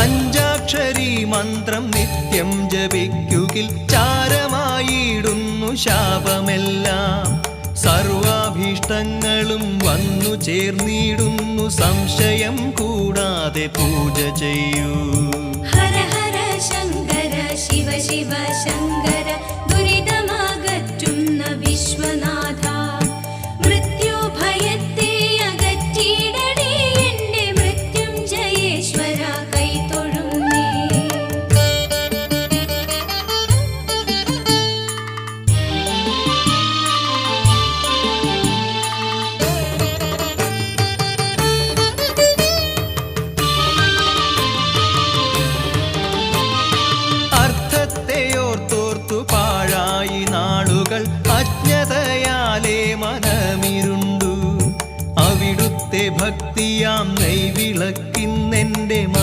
പഞ്ചാക്ഷരി മന്ത്രം നിത്യം ജപിക്കുകിൽ ചാരമായിടുന്നു ശാപമെല്ലാം. സർവാഭീഷ്ടങ്ങളും വന്നു ചേർന്നിടുന്നു സംശയം കൂടാതെ പൂജ ചെയ്യൂ. ശങ്കര ശിവ ശിവ ശങ്കര ഭക്തിയാം നെയ്വിളക്കിന്നെന്റെ